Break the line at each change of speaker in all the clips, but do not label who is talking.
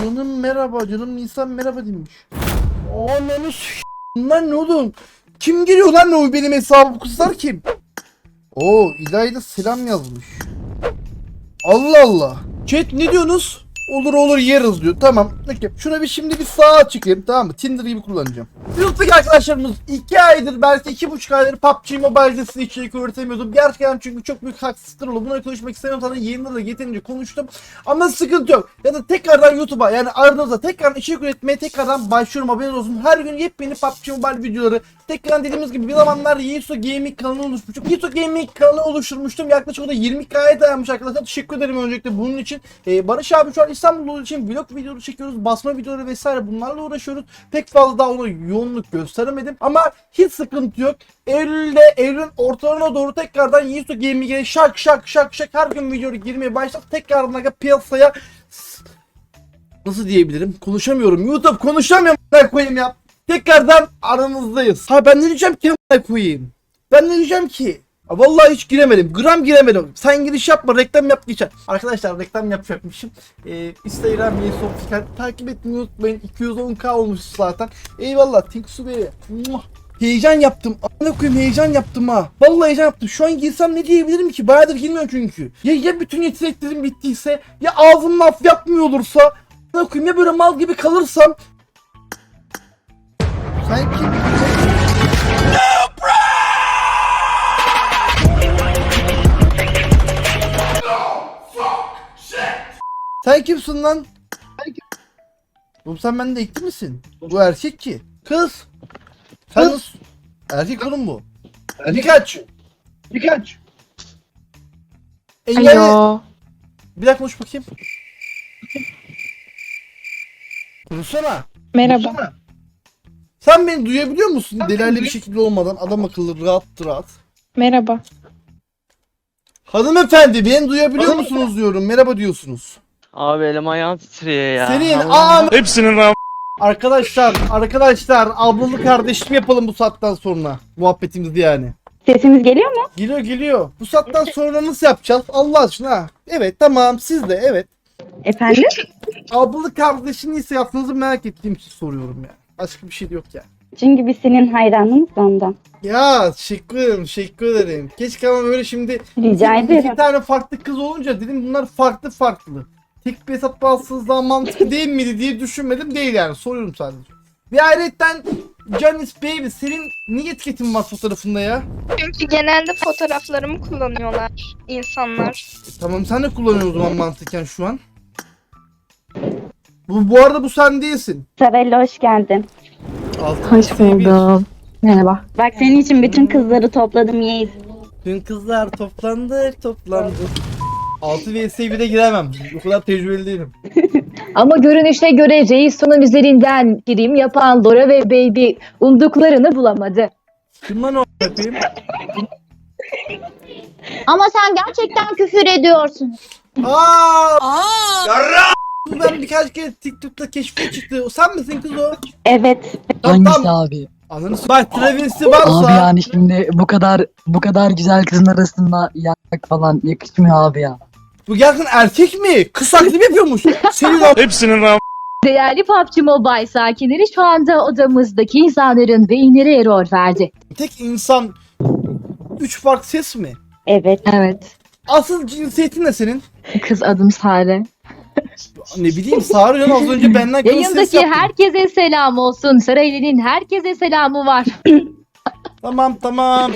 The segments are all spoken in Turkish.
Canım merhaba, canım Nisan merhaba demiş. Ananı Bunlar ne oğlum? Kim giriyor lan o benim hesabım kızlar kim? Oo İlayda selam yazmış. Allah Allah. Chat ne diyorsunuz? Olur olur yeriz diyor. Tamam. Peki. Şuna bir şimdi bir sağa çıkayım tamam mı? Tinder gibi kullanacağım. YouTube'daki arkadaşlarımız 2 aydır belki 2,5 aydır PUBG Mobile'de size içerik üretemiyordum. Gerçekten çünkü çok büyük haksızlıklar oldu. Bunları konuşmak istemiyorum. Sana yayında da yeterince konuştum. Ama sıkıntı yok. Ya da tekrardan YouTube'a yani aranızda tekrar içerik üretmeye tekrardan başlıyorum haberiniz olsun. Her gün yepyeni PUBG Mobile videoları. Tekrar dediğimiz gibi bir zamanlar Yiğiso Gaming kanalı oluşmuştum. Yiğiso Gaming kanalı oluşturmuştum. Yaklaşık o da 20 kaya dayanmış arkadaşlar. Teşekkür ederim öncelikle bunun için. Ee, Barış abi şu an İstanbul'da olduğu için vlog videoları çekiyoruz. Basma videoları vesaire bunlarla uğraşıyoruz. Pek fazla daha ona yoğunluk gösteremedim. Ama hiç sıkıntı yok. Eylül'de, Eylül'ün ortalarına doğru tekrardan Yiğiso Gaming'e şak şak şak şak her gün videoları girmeye başladık. Tekrardan piyasaya nasıl diyebilirim? Konuşamıyorum. YouTube konuşamıyorum. Ben koyayım ya. Tekrardan aranızdayız. Ha ben ne diyeceğim ki koyayım? Ben ne diyeceğim ki? Ha, Vallahi hiç giremedim. Gram giremedim. Sen giriş yapma. Reklam yap geçer. Arkadaşlar reklam yapacakmışım. Ee, Instagram Yesoftikal takip etmeyi unutmayın. 210k olmuş zaten. Eyvallah. Thanks to. Heyecan yaptım. Amına koyayım heyecan yaptım ha. Vallahi heyecan yaptım. Şu an girsem ne diyebilirim ki? Bayağıdır girmiyorum çünkü. Ya ya bütün yeteneklerim bittiyse ya ağzım laf yapmıyor olursa Amına koyayım ya böyle mal gibi kalırsam Sen kim? Sen kimsin lan? Oğlum sen bende ekti misin? Bu erkek ki. Kız. Sen nasıl? Erkek oğlum bu. Birkaç. Birkaç. Engelli.
Alo.
Bir dakika konuş bakayım. Konuşsana.
Merhaba.
Konuşsana. Sen beni duyabiliyor musun? Delaylı bir şekilde olmadan adam akıllı rahat rahat.
Merhaba.
Hanımefendi beni duyabiliyor musunuz diyorum. Merhaba diyorsunuz.
Abi elim ayağım titriyor ya.
Senin aa
Hepsinin ram
Arkadaşlar, arkadaşlar ablalı kardeşim yapalım bu saatten sonra. Muhabbetimizi yani.
Sesimiz geliyor mu?
Geliyor geliyor. Bu saatten sonra nasıl yapacağız? Allah aşkına. Evet tamam siz de evet.
Efendim?
Ablalı kardeşin ise yaptığınızı merak ettiğim için soruyorum yani. Başka bir şey de yok yani.
Çünkü biz senin hayranınız da ondan.
Ya teşekkür ederim, teşekkür ederim. Keşke ama böyle şimdi
Rica
iki
ederim.
tane farklı kız olunca dedim bunlar farklı farklı. Tek bir hesap alsınızdan mantıklı değil miydi diye düşünmedim. Değil yani soruyorum sadece. Ve ayrıca Janis Baby senin niye etiketin var fotoğrafında ya?
Çünkü genelde fotoğraflarımı kullanıyorlar insanlar.
E, tamam sen de kullanıyorsun o zaman mantıken şu an. Bu, bu arada bu sen değilsin.
Sabella hoş geldin.
Altı
Hoş
bir.
buldum. Merhaba.
Bak senin için bütün kızları topladım Yeğiz.
Dün kızlar toplandık toplandık. 6 vs 1'e giremem. O kadar tecrübeli değilim.
Ama görünüşe göre Jason'un üzerinden prim yapan Dora ve Baby umduklarını bulamadı.
Kim lan o yapayım?
Ama sen gerçekten küfür ediyorsun.
Aa! Bu ben birkaç kere TikTok'ta keşfe çıktı. O sen misin kız o?
Evet.
Hangisi abi?
Ananı s- Bak Travis'i varsa.
Abi yani şimdi bu kadar bu kadar güzel kızın arasında yakmak falan yakışmıyor abi ya.
Bu gerçekten erkek mi? Kız taklidi mi yapıyormuş? Senin lan.
hepsinin ram
Değerli PUBG Mobile sakinleri şu anda odamızdaki insanların beyinleri error verdi.
Tek insan. Üç farklı ses mi?
Evet.
Evet.
Asıl cinsiyetin ne senin?
Kız adım Sare.
Ne bileyim Sarı az önce benden ses
Yayındaki herkese selam olsun. Saraylı'nın herkese selamı var.
Tamam tamam.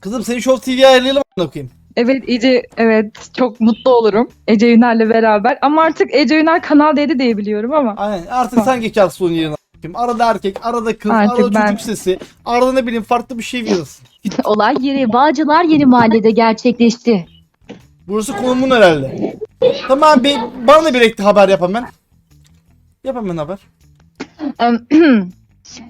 Kızım seni Show TV'ye ayarlayalım a**ına koyayım.
Evet Ece evet çok mutlu olurum Ece Ünal'le beraber ama artık Ece Ünal Kanal dedi diye biliyorum ama
Aynen artık sen geç son yerine a**ayım. Arada erkek, arada kız,
Artık
arada
ben-
çocuk sesi, arada ne bileyim farklı bir şey verirsin.
Olay yeri Bağcılar Yeni Mahalle'de gerçekleşti.
Burası konumun herhalde. Tamam be, bana da bir haber yap hemen. Yap hemen haber.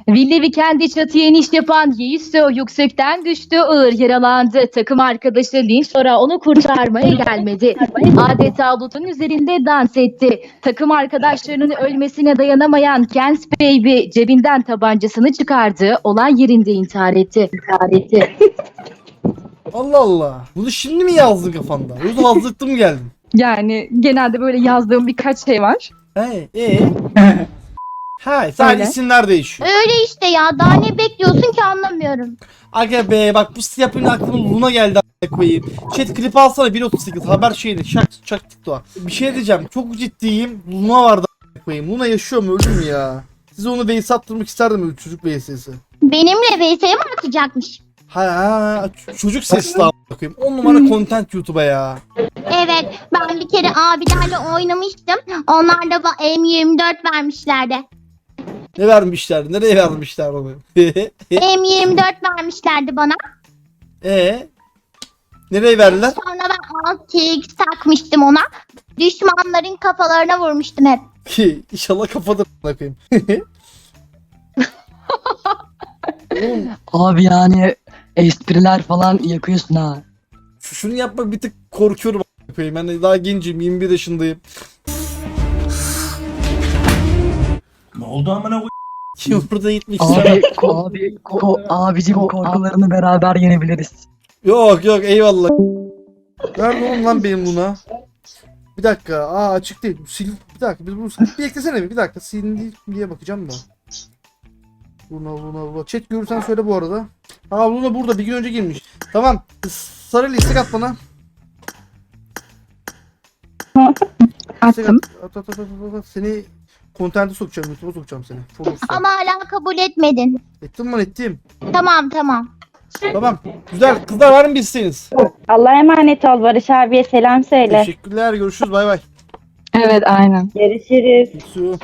Villevi kendi çatıya iniş yapan Yeiso yüksekten düştü ağır yaralandı. Takım arkadaşı Lynch sonra onu kurtarmaya gelmedi. Adeta bulutun üzerinde dans etti. Takım arkadaşlarının ölmesine dayanamayan Kens Baby cebinden tabancasını çıkardı. Olay yerinde intihar etti. İntihar etti.
Allah Allah. Bunu şimdi mi yazdın kafanda? Yoksa hazırlıklı mı geldin?
Yani genelde böyle yazdığım birkaç şey var.
He, ee? ha, sadece
Öyle.
isimler değişiyor.
Öyle işte ya. Daha ne bekliyorsun ki anlamıyorum.
Aga be bak bu yapınca aklıma Luna geldi a**a koyayım. Chat klip alsana 1.38 haber şeydi şak şak TikTok'a. Bir şey diyeceğim çok ciddiyim Luna vardı a**a koyayım. Luna yaşıyor mu ölü mü ya? Size onu vs attırmak isterdim öyle çocuk vs'si.
Benimle VS'ye mi atacakmış?
Ha, çocuk sesli a**a koyayım. 10 numara content YouTube'a ya.
Evet. Ben bir kere abilerle oynamıştım. Onlar da ba- M24 vermişlerdi.
Ne vermişler? Nereye vermişler onu?
M24 vermişlerdi bana.
Ee? Nereye verdiler?
Sonra ben 6x takmıştım ona. Düşmanların kafalarına vurmuştum hep.
Ki inşallah kafadır. Oğlum
Abi yani espriler falan yakıyorsun ha.
Şu- şunu yapmak bir tık korkuyorum koyayım. Ben daha gencim 21 yaşındayım.
Ne oldu amına koy?
Kim burada gitmek
Abi,
ister?
ko- abi, ko- abicim korkularını beraber yenebiliriz.
Yok yok eyvallah. Nerede oğlum lan benim Luna? Bir dakika. Aa açık değil. Sil bir dakika. Biz bunu bir eklesene bir. Bir dakika. Silindi diye bakacağım da. Luna Luna Luna. Chat görürsen söyle bu arada. Aa Luna burada. Bir gün önce girmiş. Tamam. Sarı istek at bana.
Attım.
At, at, at, at, at, at. Seni kontente sokacağım. YouTube'a sokacağım seni. Followers'a.
Ama hala kabul etmedin.
Ettim lan ettim.
Tamam tamam.
Tamam. Güzel. Kızlar var mı bir isteğiniz?
Allah'a emanet ol Barış abiye selam söyle.
Teşekkürler. Görüşürüz. Bay bay.
Evet aynen.
Görüşürüz.
Su.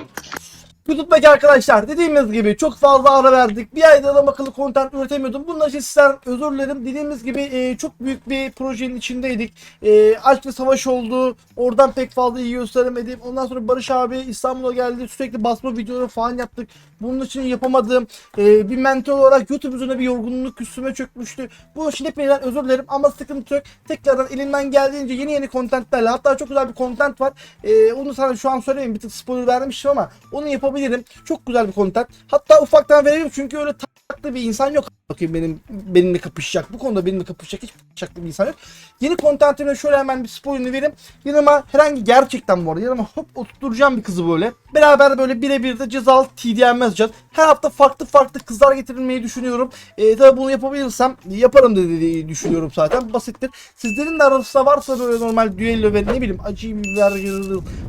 YouTube'daki arkadaşlar dediğimiz gibi çok fazla ara verdik. Bir ayda adam akıllı content üretemiyordum. Bunun için sizden özür dilerim. Dediğimiz gibi e, çok büyük bir projenin içindeydik. E, aşk ve savaş oldu. Oradan pek fazla iyi gösteremedim. Ondan sonra Barış abi İstanbul'a geldi. Sürekli basma videoları falan yaptık. Bunun için yapamadığım e, bir mentor olarak YouTube üzerine bir yorgunluk üstüme çökmüştü. Bu için hepinizden özür dilerim ama sıkıntı yok. Tekrardan elimden geldiğince yeni yeni contentlerle hatta çok güzel bir content var. E, onu sana şu an söylemeyeyim bir tık spoiler vermiştim ama onu yapabilirim. Çok güzel bir content. Hatta ufaktan verelim çünkü öyle taklı bir insan yok. Bakayım benim benimle kapışacak. Bu konuda benimle kapışacak hiç kapışacak bir insan yok. Yeni contentime şöyle hemen bir spoilerını vereyim. Yanıma herhangi gerçekten bu arada yanıma hop oturtacağım bir kızı böyle. Beraber böyle birebir de cezalı TDM yazacağız. Her hafta farklı farklı kızlar getirilmeyi düşünüyorum. E, tabii bunu yapabilirsem yaparım dediği düşünüyorum zaten. Basittir. Sizlerin de arasında varsa böyle normal düello ve ne bileyim acı biber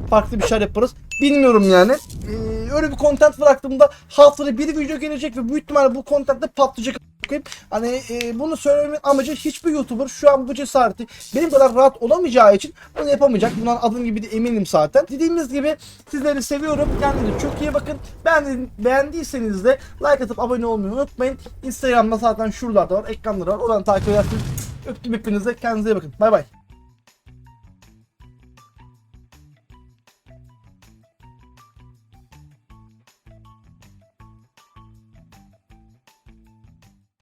farklı bir şeyler yaparız. Bilmiyorum yani. Ee, öyle bir content bıraktığımda haftada bir video gelecek ve büyük ihtimalle bu content de patlayacak. A**ayım. Hani e, bunu söylememin amacı hiçbir YouTuber şu an bu cesareti benim kadar rahat olamayacağı için bunu yapamayacak. Bundan adım gibi de eminim zaten. Dediğimiz gibi sizleri seviyorum. Kendinize çok iyi bakın. Beğendi, beğendiyseniz de like atıp abone olmayı unutmayın. Instagram'da zaten şuralarda var. Ekranları var. Oradan takip edersiniz. Öptüm hepinize. Kendinize iyi bakın. Bay bay.